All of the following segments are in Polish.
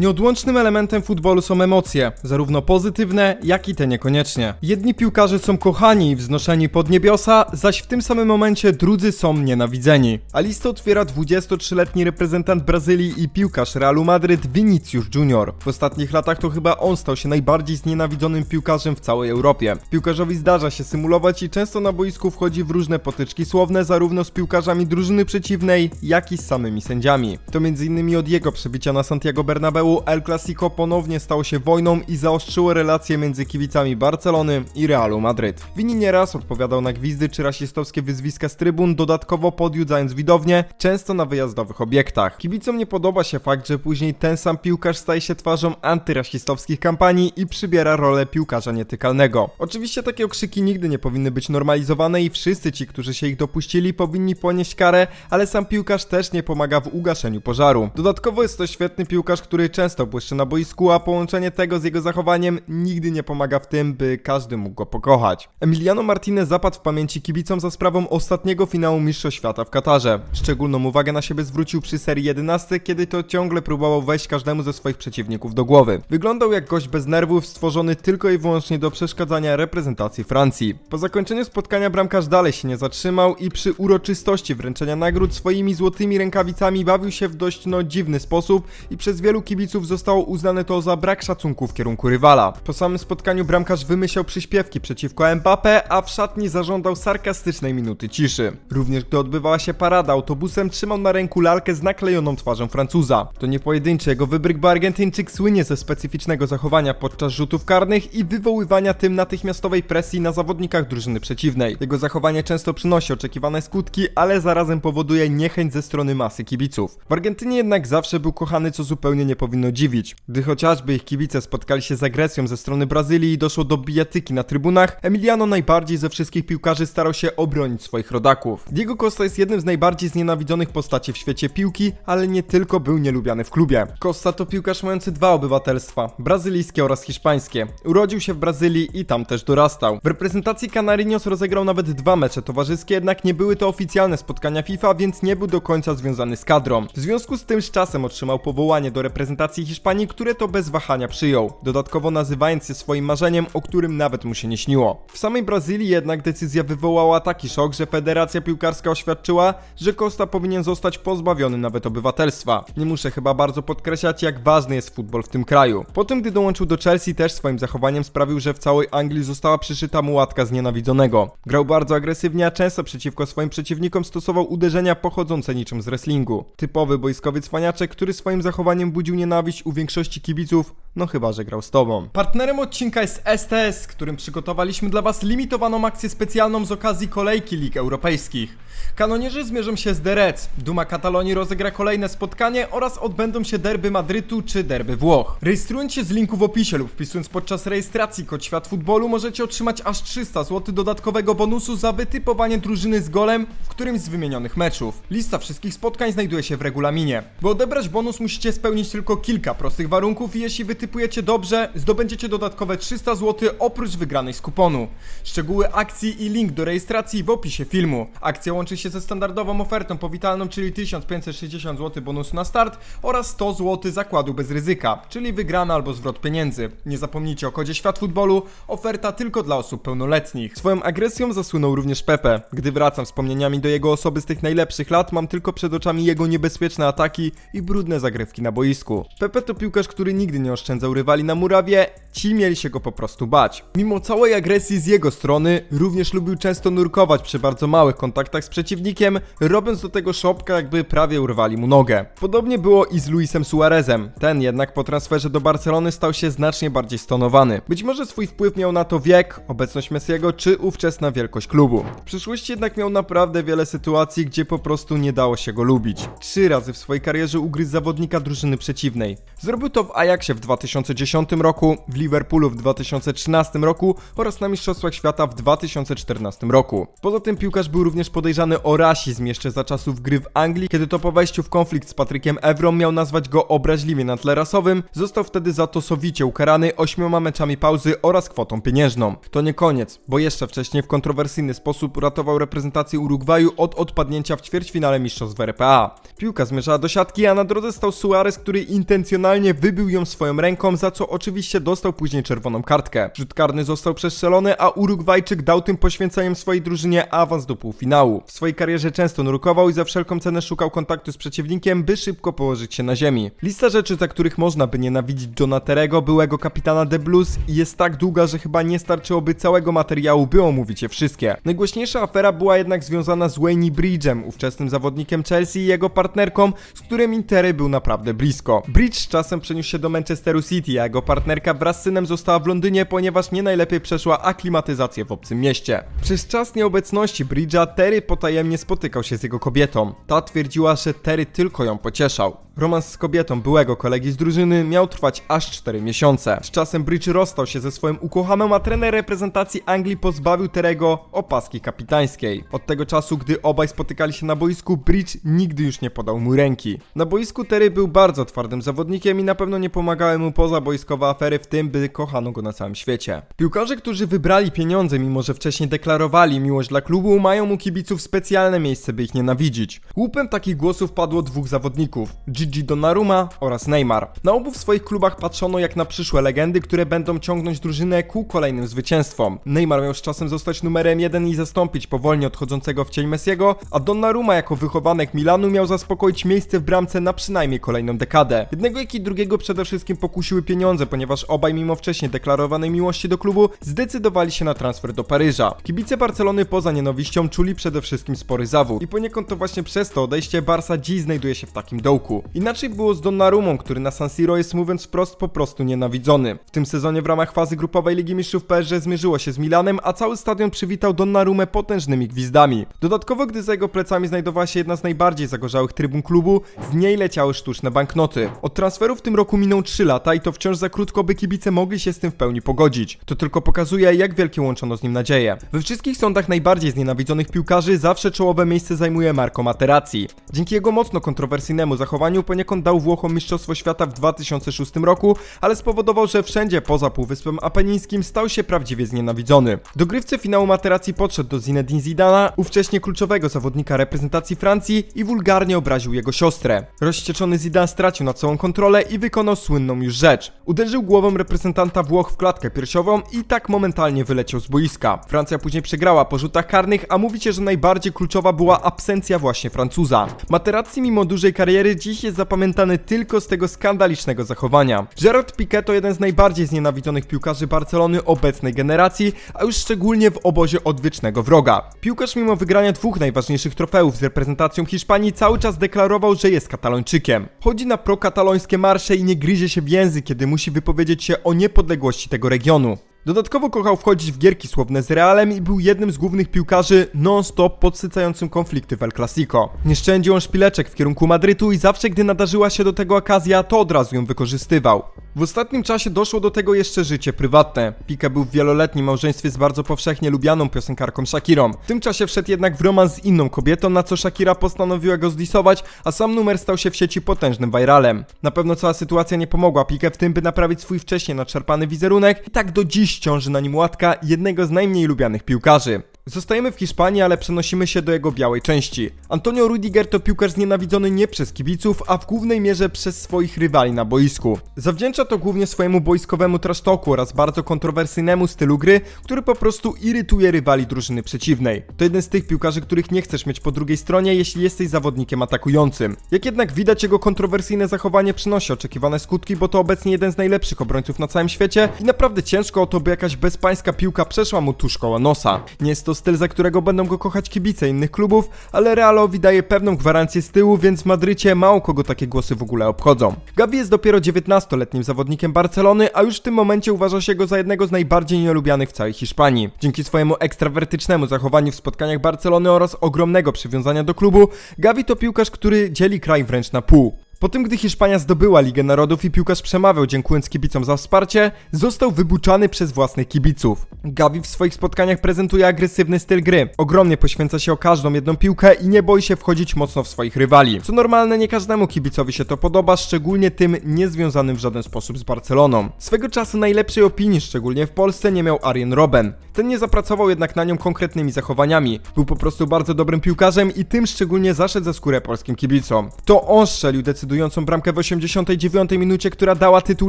Nieodłącznym elementem futbolu są emocje, zarówno pozytywne, jak i te niekoniecznie. Jedni piłkarze są kochani i wznoszeni pod niebiosa, zaś w tym samym momencie drudzy są nienawidzeni. A listę otwiera 23-letni reprezentant Brazylii i piłkarz Realu Madryt Vinicius Junior. W ostatnich latach to chyba on stał się najbardziej znienawidzonym piłkarzem w całej Europie. Piłkarzowi zdarza się symulować i często na boisku wchodzi w różne potyczki słowne zarówno z piłkarzami drużyny przeciwnej, jak i z samymi sędziami. To m.in. od jego przebicia na Santiago Bernabeu El Clasico ponownie stało się wojną i zaostrzyło relacje między kibicami Barcelony i Realu Madryt. Wini nieraz odpowiadał na gwizdy czy rasistowskie wyzwiska z trybun, dodatkowo podjudzając widownię, często na wyjazdowych obiektach. Kibicom nie podoba się fakt, że później ten sam piłkarz staje się twarzą antyrasistowskich kampanii i przybiera rolę piłkarza nietykalnego. Oczywiście takie okrzyki nigdy nie powinny być normalizowane i wszyscy ci, którzy się ich dopuścili, powinni ponieść karę, ale sam piłkarz też nie pomaga w ugaszeniu pożaru. Dodatkowo jest to świetny piłkarz, który często błyszczy na boisku, a połączenie tego z jego zachowaniem nigdy nie pomaga w tym, by każdy mógł go pokochać. Emiliano Martinez zapadł w pamięci kibicom za sprawą ostatniego finału Mistrzostw Świata w Katarze. Szczególną uwagę na siebie zwrócił przy serii 11, kiedy to ciągle próbował wejść każdemu ze swoich przeciwników do głowy. Wyglądał jak gość bez nerwów, stworzony tylko i wyłącznie do przeszkadzania reprezentacji Francji. Po zakończeniu spotkania bramkarz dalej się nie zatrzymał i przy uroczystości wręczenia nagród swoimi złotymi rękawicami bawił się w dość no dziwny sposób i przez wielu kibiców zostało uznane to za brak szacunku w kierunku rywala. Po samym spotkaniu bramkarz wymyślał przyśpiewki przeciwko Mbappé, a w szatni zażądał sarkastycznej minuty ciszy. Również gdy odbywała się parada autobusem, trzymał na ręku lalkę z naklejoną twarzą Francuza. To nie pojedynczy jego wybryk, bo Argentyńczyk słynie ze specyficznego zachowania podczas rzutów karnych i wywoływania tym natychmiastowej presji na zawodnikach drużyny przeciwnej. Jego zachowanie często przynosi oczekiwane skutki, ale zarazem powoduje niechęć ze strony masy kibiców. W Argentynie jednak zawsze był kochany, co zupełnie nie powinno dziwić. Gdy chociażby ich kibice spotkali się z agresją ze strony Brazylii i doszło do bijatyki na trybunach, Emiliano najbardziej ze wszystkich piłkarzy starał się obronić swoich rodaków. Diego Costa jest jednym z najbardziej znienawidzonych postaci w świecie piłki, ale nie tylko był nielubiany w klubie. Costa to piłkarz mający dwa obywatelstwa, brazylijskie oraz hiszpańskie. Urodził się w Brazylii i tam też dorastał. W reprezentacji Canarinos rozegrał nawet dwa mecze towarzyskie, jednak nie były to oficjalne spotkania FIFA, więc nie był do końca związany z kadrą. W związku z tym z czasem otrzymał powołanie do reprezentacji Hiszpanii, które to bez wahania przyjął, dodatkowo nazywając je swoim marzeniem, o którym nawet mu się nie śniło. W samej Brazylii jednak decyzja wywołała taki szok, że Federacja Piłkarska oświadczyła, że Costa powinien zostać pozbawiony nawet obywatelstwa. Nie muszę chyba bardzo podkreślać, jak ważny jest futbol w tym kraju. Potem, gdy dołączył do Chelsea, też swoim zachowaniem sprawił, że w całej Anglii została przyszyta mu łatka znienawidzonego. Grał bardzo agresywnie, a często przeciwko swoim przeciwnikom stosował uderzenia pochodzące niczym z wrestlingu. Typowy boiskowy cwaniaczek, który swoim zachowaniem budził nienawiść u większości kibiców, no chyba, że grał z tobą. Partnerem odcinka jest STS, którym przygotowaliśmy dla was limitowaną akcję specjalną z okazji kolejki lig europejskich. Kanonierzy zmierzą się z Reds, Duma Katalonii rozegra kolejne spotkanie oraz odbędą się derby Madrytu czy derby Włoch. Rejestrując się z linku w opisie lub wpisując podczas rejestracji kod Świat Futbolu możecie otrzymać aż 300 zł dodatkowego bonusu za wytypowanie drużyny z golem w którymś z wymienionych meczów. Lista wszystkich spotkań znajduje się w regulaminie. By odebrać bonus musicie spełnić tylko kilka prostych warunków i jeśli wytypujecie dobrze, zdobędziecie dodatkowe 300 zł oprócz wygranej z kuponu. Szczegóły akcji i link do rejestracji w opisie filmu. Akcja łączy się ze standardową ofertą powitalną, czyli 1560 zł bonusu na start oraz 100 zł zakładu bez ryzyka, czyli wygrana albo zwrot pieniędzy. Nie zapomnijcie o kodzie Świat Futbolu, oferta tylko dla osób pełnoletnich. Swoją agresją zasłynął również Pepe. Gdy wracam wspomnieniami do jego osoby z tych najlepszych lat, mam tylko przed oczami jego niebezpieczne ataki i brudne zagrywki na boisku. Pepe to piłkarz, który nigdy nie oszczędzał rywali na murawie, ci mieli się go po prostu bać. Mimo całej agresji z jego strony, również lubił często nurkować przy bardzo małych kontaktach z przeciwnikiem, robiąc do tego szopka, jakby prawie urwali mu nogę. Podobnie było i z Luisem Suarezem. Ten jednak po transferze do Barcelony stał się znacznie bardziej stonowany. Być może swój wpływ miał na to wiek, obecność Messiego czy ówczesna wielkość klubu. W przyszłości jednak miał naprawdę wiele sytuacji, gdzie po prostu nie dało się go lubić. Trzy razy w swojej karierze ugryzł zawodnika drużyny przeciwnej. Zrobił to w Ajaxie w 2010 roku, w Liverpoolu w 2013 roku oraz na Mistrzostwach Świata w 2014 roku. Poza tym piłkarz był również podejrzany o rasizm jeszcze za czasów gry w Anglii, kiedy to po wejściu w konflikt z Patrykiem Evron miał nazwać go obraźliwie na tle rasowym, został wtedy za to sowicie ukarany ośmioma meczami pauzy oraz kwotą pieniężną. To nie koniec, bo jeszcze wcześniej w kontrowersyjny sposób uratował reprezentację Urugwaju od odpadnięcia w ćwierćfinale mistrzostw RPA. Piłka zmierzała do siatki, a na drodze stał Suarez, który intencjonalnie wybił ją swoją ręką, za co oczywiście dostał później czerwoną kartkę. Rzut karny został przestrzelony, a Urugwajczyk dał tym poświęceniem swojej drużynie awans do półfinału. W swojej karierze często nurkował i za wszelką cenę szukał kontaktu z przeciwnikiem, by szybko położyć się na ziemi. Lista rzeczy, za których można by nienawidzić Johna Terego, byłego kapitana The Blues, jest tak długa, że chyba nie starczyłoby całego materiału, by omówić je wszystkie. Najgłośniejsza afera była jednak związana z Wayne Bridge'em, ówczesnym zawodnikiem Chelsea i jego partnerką, z którym Terry był naprawdę blisko. Bridge z czasem przeniósł się do Manchesteru City, a jego partnerka wraz z synem została w Londynie, ponieważ nie najlepiej przeszła aklimatyzację w obcym mieście. Przez czas nieobecności Bridge'a Terry potajemnie spotykał się z jego kobietą. Ta twierdziła, że Terry tylko ją pocieszał. Romans z kobietą byłego kolegi z drużyny miał trwać aż 4 miesiące. Z czasem Bridge rozstał się ze swoim ukochanym, a trener reprezentacji Anglii pozbawił Terego opaski kapitańskiej. Od tego czasu, gdy obaj spotykali się na boisku, Bridge nigdy już nie podał mu ręki. Na boisku Terry był bardzo twardym zawodnikiem i na pewno nie pomagały mu pozaboiskowe afery w tym, by kochano go na całym świecie. Piłkarze, którzy wybrali pieniądze, mimo że wcześniej deklarowali miłość dla klubu, mają u kibiców specjalne miejsce, by ich nienawidzić. Łupem takich głosów padło dwóch zawodników, Gigi Donnarumma oraz Neymar. Na obu w swoich klubach patrzono jak na przyszłe legendy, które będą ciągnąć drużynę ku kolejnym zwycięstwom. Neymar miał z czasem zostać numerem jeden i zastąpić powolnie odchodzącego w cień Messiego, a Donnarumma jako wychowanek Milanu miał zaspokoić miejsce w bramce na przynajmniej kolejną dekadę. Jednego jak i drugiego przede wszystkim pokusiły pieniądze, ponieważ obaj mimo wcześniej deklarowanej miłości do klubu zdecydowali się na transfer do Paryża. Kibice Barcelony poza nienawiścią czuli przede wszystkim spory zawód i poniekąd to właśnie przez to odejście Barca dziś znajduje się w takim dołku. Inaczej było z Donnarumą, który na San Siro jest mówiąc wprost po prostu nienawidzony. W tym sezonie w ramach fazy grupowej Ligi Mistrzów PSG zmierzyło się z Milanem, a cały stadion przywitał Donnarumę potężnymi gwizdami. Dodatkowo, gdy za jego plecami znajdowała się jedna z najbardziej zagorzałych trybun klubu, z niej leciały sztuczne banknoty. Od transferu w tym roku minął 3 lata i to wciąż za krótko, by kibice mogli się z tym w pełni pogodzić. To tylko pokazuje, jak wielkie łączono z nim nadzieje. We wszystkich sądach najbardziej znienawidzonych piłkarzy zawsze czołowe miejsce zajmuje Marco Materazzi. Dzięki jego mocno kontrowersyjnemu zachowaniu poniekąd dał Włochom Mistrzostwo Świata w 2006 roku, ale spowodował, że wszędzie poza Półwyspem Apenińskim stał się prawdziwie znienawidzony. Do grywce finału Materazzi podszedł do Zinedine Zidana, ówcześnie kluczowego zawodnika reprezentacji Francji i wulgarnie obraził jego siostrę. Rozścieczony Zidane stracił nad sobą kontrolę i wykonał słynną już rzecz. Uderzył głową reprezentanta Włoch w klatkę piersiową i tak momentalnie wyleciał z boiska. Francja później przegrała po rzutach karnych, a mówicie, że najbardziej kluczowa była absencja właśnie Francuza. Materazzi mimo dużej kariery dziś jest zapamiętany tylko z tego skandalicznego zachowania. Gerard Piqué to jeden z najbardziej znienawidzonych piłkarzy Barcelony obecnej generacji, a już szczególnie w obozie odwiecznego wroga. Piłkarz mimo wygrania dwóch najważniejszych trofeów z reprezentacją Hiszpanii cały czas deklarował, że jest katalończykiem. Chodzi na prokatalońskie marsze i nie gryzie się w język, kiedy musi wypowiedzieć się o niepodległości tego regionu. Dodatkowo kochał wchodzić w gierki słowne z Realem i był jednym z głównych piłkarzy non-stop podsycającym konflikty w El Clasico. Nie szczędził on szpileczek w kierunku Madrytu i zawsze gdy nadarzyła się do tego okazja, to od razu ją wykorzystywał. W ostatnim czasie doszło do tego jeszcze życie prywatne. Pique był w wieloletnim małżeństwie z bardzo powszechnie lubianą piosenkarką Shakirą. W tym czasie wszedł jednak w romans z inną kobietą, na co Shakira postanowiła go zdisować, a sam numer stał się w sieci potężnym viralem. Na pewno cała sytuacja nie pomogła Pique w tym, by naprawić swój wcześniej nadszarpany wizerunek i tak do dziś ciąży na nim łatka jednego z najmniej lubianych piłkarzy. Zostajemy w Hiszpanii, ale przenosimy się do jego białej części. Antonio Rudiger to piłkarz znienawidzony nie przez kibiców, a w głównej mierze przez swoich rywali na boisku. Zawdzięcza to głównie swojemu boiskowemu trasztoku oraz bardzo kontrowersyjnemu stylu gry, który po prostu irytuje rywali drużyny przeciwnej. To jeden z tych piłkarzy, których nie chcesz mieć po drugiej stronie, jeśli jesteś zawodnikiem atakującym. Jak jednak widać, jego kontrowersyjne zachowanie przynosi oczekiwane skutki, bo to obecnie jeden z najlepszych obrońców na całym świecie i naprawdę ciężko o to, by jakaś bezpańska piłka przeszła mu tuż koło nosa. Nie jest to styl, za którego będą go kochać kibice innych klubów, ale Realowi daje pewną gwarancję z tyłu, więc w Madrycie mało kogo takie głosy w ogóle obchodzą. Gavi jest dopiero 19-letnim zawodnikiem Barcelony, a już w tym momencie uważa się go za jednego z najbardziej nielubianych w całej Hiszpanii. Dzięki swojemu ekstrawertycznemu zachowaniu w spotkaniach Barcelony oraz ogromnego przywiązania do klubu, Gavi to piłkarz, który dzieli kraj wręcz na pół. Po tym, gdy Hiszpania zdobyła Ligę Narodów i piłkarz przemawiał dziękując kibicom za wsparcie, został wybuczany przez własnych kibiców. Gavi w swoich spotkaniach prezentuje agresywny styl gry. Ogromnie poświęca się o każdą jedną piłkę i nie boi się wchodzić mocno w swoich rywali. Co normalne, nie każdemu kibicowi się to podoba, szczególnie tym niezwiązanym w żaden sposób z Barceloną. Swego czasu najlepszej opinii, szczególnie w Polsce, nie miał Arjen Robben. Ten nie zapracował jednak na nią konkretnymi zachowaniami. Był po prostu bardzo dobrym piłkarzem i tym szczególnie zaszedł za skórę polskim kibicom. To on strzelił decydującą bramkę w 89 minucie, która dała tytuł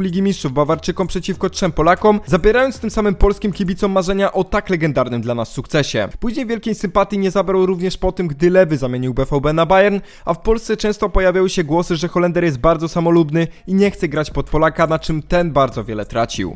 Ligi Mistrzów Bawarczykom przeciwko trzem Polakom, zabierając tym samym polskim kibicom marzenia o tak legendarnym dla nas sukcesie. Później wielkiej sympatii nie zabrał również po tym, gdy Lewy zamienił BVB na Bayern, a w Polsce często pojawiały się głosy, że Holender jest bardzo samolubny i nie chce grać pod Polaka, na czym ten bardzo wiele tracił.